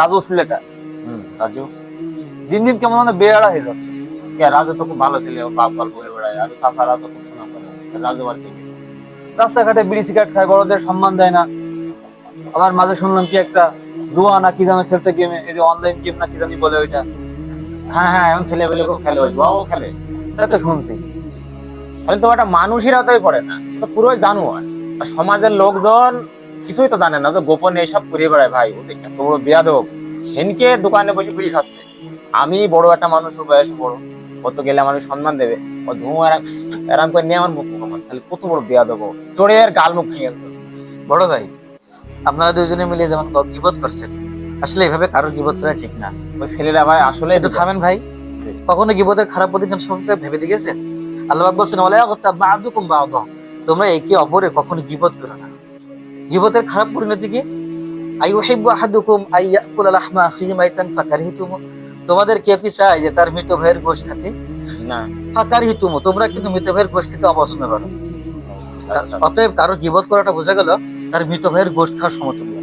রাজু ছেলেটা রাজু। দিন দিন কেমন মানে বেয়ারা হয়ে যাচ্ছে। রাজু তো খুব ভালো ছিল বাপ গল্প হয়ে বেড়ায়। আর তাছাড়া তো খুব শোনা করে রাজু আর কি? রাস্তাঘাটে বিড়ি সিগারেট খায় বড়দের সম্মান দেয় না। আবার মাঝে শুনলাম কি একটা জুয়া না কি যেন খেলছে গেমে এই যে অনলাইন গেম না কি জানি বলে ওইটা। হ্যাঁ হ্যাঁ এখন ছেলে পেলে খুব খেলে জুয়াও খেলে। এটা তো শুনছি। তাহলে তো একটা মানুষেরা তোই করে না। তো পুরোই জানোয়ার। আর সমাজের লোকজন কিছুই তো জানে না যে গোপনে এসব করে বেড়ায় ভাই। ওদের এত বড় বেয়াদব। সেনকে দোকানে বসে বিড়ি খাচ্ছে। আমি বড় একটা মানুষ ওর বয়স বড়। কত গেলে আমার সম্মান দেবে। ও ধুঁ এরাম এরাম করে নিয়ে আমার মুখ মুখ তাহলে কত বড় বেয়াদব ও। চোরের গাল মুখ ভেঙে। বড় ভাই আপনারা দুইজনে মিলে যেমন গিবত করছেন আসলে এভাবে কারোর গিবত করা ঠিক না। ওই ছেলেরা ভাই আসলে একটু থামেন ভাই। কখনো গিবতের খারাপ প্রতিদিন সম্পর্কে ভেবে দেখেছেন? আল্লাহ পাক বলছেন ওলা করতে বাদুকুম বাদ। তোমরা একে অপরে কখনো গিবত করো না। গিবতের খারাপ পরিণতি কি? আইউহিব্বু আহাদুকুম আইয়াকুলা লাহমা আখিহি মাইতান ফাকারহিতুম। তোমাদের কে কি চায় যে তার মৃত ভাইয়ের খেতে? না। ফাকারহিতুম তোমরা কিন্তু মৃত ভাইয়ের গোশত খেতে অপছন্দ করো অতএব কারও গিবত করাটা বোঝা গেল তার মৃত ভাইয়ের গোষ্ঠ খাওয়ার সমতুল্য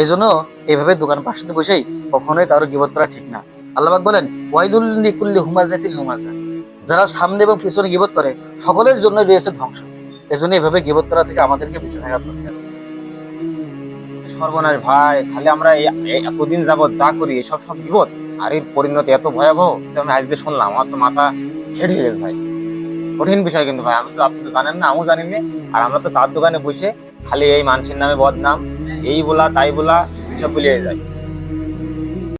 এই জন্য এইভাবে দোকান পাশে বসেই কখনোই কারও গিবত করা ঠিক না। আল্লাহবাক বলেন ওয়াইদুল লিকুল্লি হুমাজাতিল হুমাজা যারা সামনে এবং পিছনে গিবত করে সকলের জন্য রয়েছে ধ্বংস। এই জন্য এইভাবে গিবত করা থেকে আমাদেরকে বেঁচে থাকা দরকার। সর্বনাশ ভাই, খালি আমরা এতদিন যাবৎ যা করি, এসব সব বিপদ, আর এর পরিণতি এত ভয়াবহ তো আমি আজকে শুনলাম, আমার তো মাথা হেড হয়ে গেছে ভাই। কঠিন বিষয় কিন্তু ভাই, আমি তো আপনি তো জানেন না, আমিও জানি না আর আমরা তো চার দোকানে বসে খালি এই মানুষের নামে বদনাম, এই বলা, তাই বলা, এসব বলিয়ে যায়